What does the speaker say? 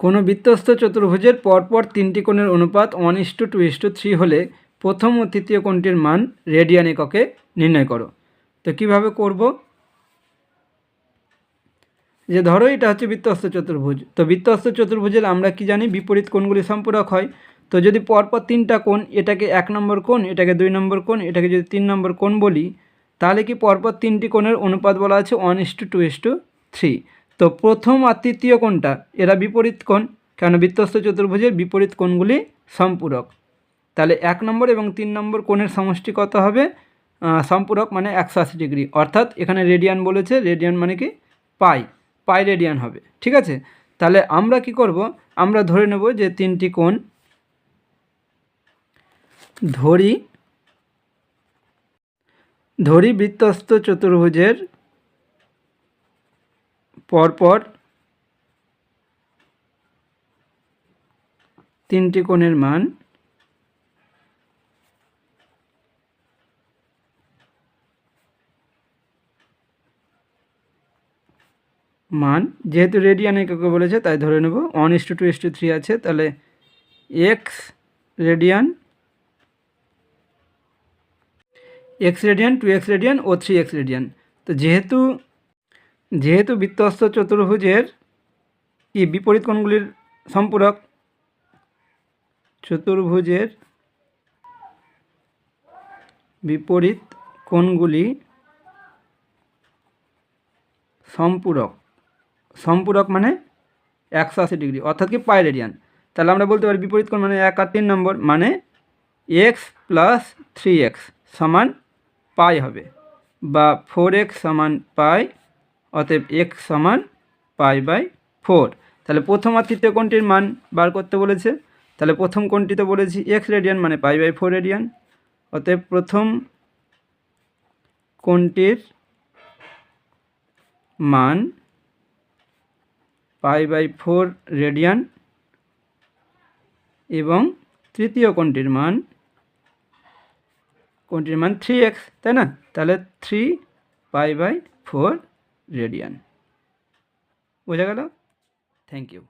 কোনো বৃত্তস্থ চতুর্ভুজের পরপর তিনটি কোণের অনুপাত one is to two to three হলে প্রথম ও তৃতীয় কোণটির মান রেডিয়ান এককে নির্ণয় করো। তো কীভাবে করব? যে ধরো এটা হচ্ছে বৃত্তস্থ চতুর্ভুজ। তো বৃত্তস্থ চতুর্ভুজের আমরা কি জানি বিপরীত কোণগুলি সম্পূরক হয়। তো যদি পরপর তিনটা কোণ এটাকে এক নম্বর কোণ, এটাকে দুই নম্বর কোণ, এটাকে যদি তিন নম্বর কোণ বলি, তাহলে কি পরপর তিনটি কোণের অনুপাত বলা আছে one is to two is to three তো প্রথম আর তৃতীয় কোণটা, এরা বিপরীত কোণ, কেন বৃত্তস্থ চতুর্ভুজের বিপরীত কোণগুলি সম্পূরক। তাহলে এক নম্বর এবং তিন নম্বর কোণের সমষ্টি কত হবে? সম্পূরক মানে একশো আশি ডিগ্রি। অর্থাৎ এখানে রেডিয়ান বলেছে, রেডিয়ান মানে কি? পাই পাই রেডিয়ান হবে, ঠিক আছে? তাহলে আমরা কি করব? আমরা ধরে নেব যে তিনটি কোণ ধরি ধরি বৃত্তস্থ চতুর্ভুজের পরপর তিনটি কোণের মান মান, যেহেতু রেডিয়ান এককে বলেছে, তাই ধরে নেব। One is to two is to three আছে, তাহলে x radian x radian two x radian ও থ্রি এক্স রেডিয়ান। তো যেহেতু যেহেতু বৃত্তস্থ চতুর্ভুজের কি বিপরীত কোণগুলির সম্পূরক? চতুর্ভুজের বিপরীত কোণগুলি সম্পূরক। সম্পূরক মানে একশো আশি ডিগ্রি, অর্থাৎ কি পাই রেডিয়ান। তাহলে আমরা বলতে পারি বিপরীত কোণ মানে এক আর তিন নম্বর মানে এক্স প্লাস থ্রি এক্স সমান পাই হবে, বা ফোর এক্স সমান পাই অতএব এক্স সমান পাই বাই ফোর। তাহলে প্রথম আর তৃতীয় কোণটির মান বার করতে বলেছে? তাহলে প্রথম কোনটি কোণটিতে বলেছি এক্স রেডিয়ান মানে পাই বাই ফোর রেডিয়ান অতএব প্রথম কোণটির মান পাই বাই ফোর রেডিয়ান এবং তৃতীয় কোণটির মান কোণটির মান থ্রি এক্স তাই না? তাহলে three pi by four radian বোঝা গেল থ্যাংক ইউ